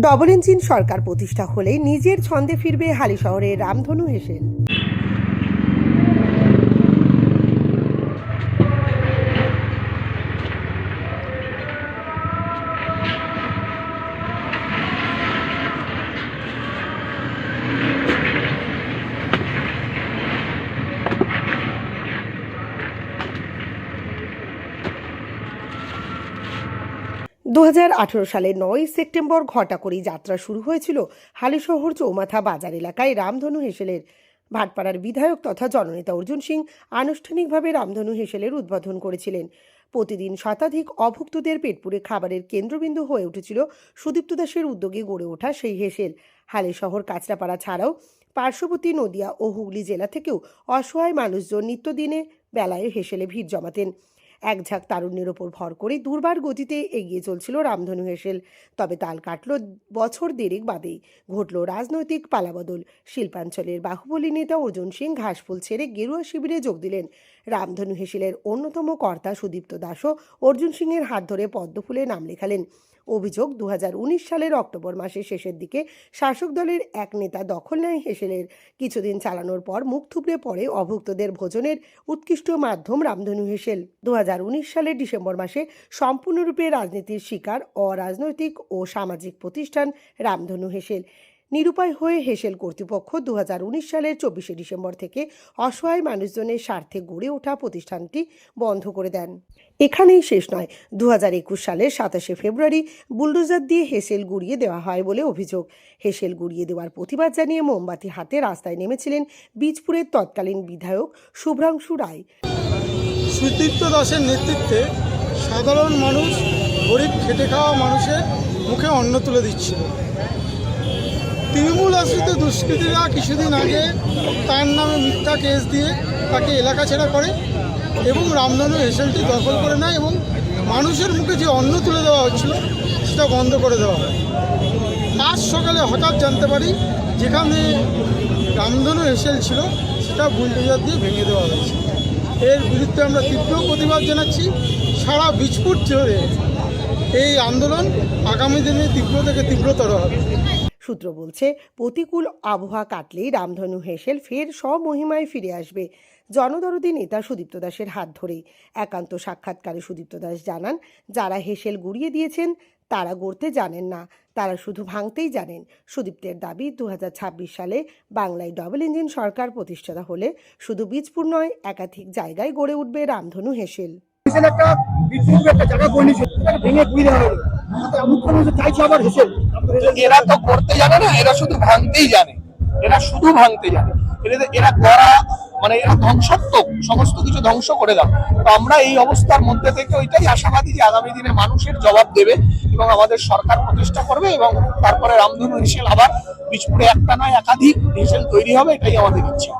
Double engine সরকার প্রতিষ্ঠা হলে নিজের ছন্দে ফিরবে হালি শহরের রামধনু হেসেল। দু হাজার আঠেরো সালের নয় সেপ্টেম্বর ঘটাকরি যাত্রা শুরু হয়েছিল হালিশহর চৌমাথা বাজার এলাকায় রামধনু হেসেলের। ভাটপাড়ার বিধায়ক তথা জননেতা অর্জুন সিং আনুষ্ঠানিকভাবে রামধনু হেসেলের উদ্বোধন করেছিলেন। প্রতিদিন শতাধিক অভুক্তদের পেটপুরে খাবারের কেন্দ্রবিন্দু হয়ে উঠেছিল সুদীপ্ত দাসের উদ্যোগে গড়ে ওঠা সেই হেসেল। হালিশহর কাঁচরাপাড়া ছাড়াও পার্শ্ববর্তী নদিয়া ও হুগলি জেলা থেকেও অসহায় মানুষজন নিত্যদিনে বেলায় হেসেলে ভিড় জমাতেন। এক ঝাঁক তারুণ্যের ওপর ভর করে দুর্বার গতিতে এগিয়ে চলছিল রামধনু হেসেল। তবে তাল কাটল বছর দেড়েক বাদেই। ঘটল রাজনৈতিক পালাবদল। শিল্পাঞ্চলের বাহুবলী নেতা অর্জুন সিং ঘাসফুল ছেড়ে গেরুয়া শিবিরে যোগ দিলেন। রামধনু হেসেলের অন্যতম কর্তা সুদীপ্ত দাসও অর্জুন সিংয়ের হাত ধরে পদ্মফুলে নাম লেখালেন। অভিযোগ দু হাজার উনিশ সালের অক্টোবর মাসের শেষের দিকে শাসক দলের এক নেতা দখল নেয় হেসেলের। কিছুদিন চালানোর পর মুখ থুবড়ে পড়ে অভুক্তদের ভোজনের উৎকৃষ্ট মাধ্যম রামধনু হেসেল। দু হাজার উনিশ সালের ডিসেম্বর মাসে সম্পূর্ণরূপে রাজনীতির শিকার, অরাজনৈতিক ও সামাজিক প্রতিষ্ঠান রামধনু হেসেল। নিরুপায় হয়ে হেসেল কর্তৃপক্ষ দু হাজার উনিশ সালের চব্বিশে ডিসেম্বর থেকে অসহায় মানুষজনের স্বার্থে গড়ে ওঠা প্রতিষ্ঠানটি বন্ধ করে দেন। এখানেই শেষ নয় দু হাজার একুশ সালের সাতাশে ফেব্রুয়ারি বুলডোজার দিয়ে হেসেল গুড়িয়ে দেওয়া হয় বলে অভিযোগ। হেসেল গুড়িয়ে দেওয়ার প্রতিবাদ জানিয়ে মোমবাতি হাতে রাস্তায় নেমেছিলেন বীজপুরের তৎকালীন বিধায়ক শুভ্রাংশু রায়। সুদীপ্ত দাসের নেতৃত্বে সাধারণ মানুষ গরিব খেটে খাওয়া মানুষের মুখে অন্ন তুলে দিচ্ছিল। তৃণমূল আশ্রিত দুষ্কৃতীরা কিছুদিন আগে তার নামে মিথ্যা কেস দিয়ে তাকে এলাকা ছেড়া করে এবং রামধনু হেসেলটি দখল করে নেয় এবং মানুষের মুখে যে অন্ন তুলে দেওয়া হচ্ছিল, সেটা বন্ধ করে দেওয়া হয়। আজ সকালে হঠাৎ জানতে পারি যেখানে রামধনু হেসেল ছিল, সেটা বুলডোজার দিয়ে ভেঙে দেওয়া হয়েছে। এর বিরুদ্ধে আমরা তীব্র প্রতিবাদ জানাচ্ছি। সারা বীজপুর জুড়ে এই আন্দোলন আগামী দিনে তীব্র থেকে তীব্রতর হবে। সূত্র বলছে, প্রতিকূল আবহাওয়া কাটলেই রামধনু হেসেল ফের স্বমহিমায় ফিরে আসবে। জনদরদি নেতা সুদীপ্ত দাসের হাত ধরেই একান্ত সাক্ষাৎকারে সুদীপ্ত দাস জানান, যারা হেসেল গুড়িয়ে দিয়েছেন, তারা গড়তে জানেন না। তারা শুধু ভাঙতেই জানেন। সুদীপ্তের দাবি দু হাজার ছাব্বিশ সালে বাংলায় ডবল ইঞ্জিন সরকার প্রতিষ্ঠাতা হলে শুধু বীজপুর নয়, একাধিক জায়গায় গড়ে উঠবে রামধনু হেসেল। একটা জায়গা ভেঙে মুখ্যমন্ত্রী চাইছে আবার হেসেল এরা তো করতে জানে না, এরা শুধু ভাঙতেই জানে। এরা শুধু ভাঙতে জানে। এরা এরা করা মানে এরা ধ্বংসাত্মক, সমস্ত কিছু ধ্বংস করে দাও। তো আমরা এই অবস্থার মধ্যে থেকে ওইটাই আশাবাদী যে আগামী দিনে মানুষের জবাব দেবে এবং আমাদের সরকার প্রতিষ্ঠা করবে এবং তারপরে রামধনু হিসেল আবার বীজপুরে একটা নয় একাধিক হিসেল তৈরি হবে, এটাই আমাদের ইচ্ছে।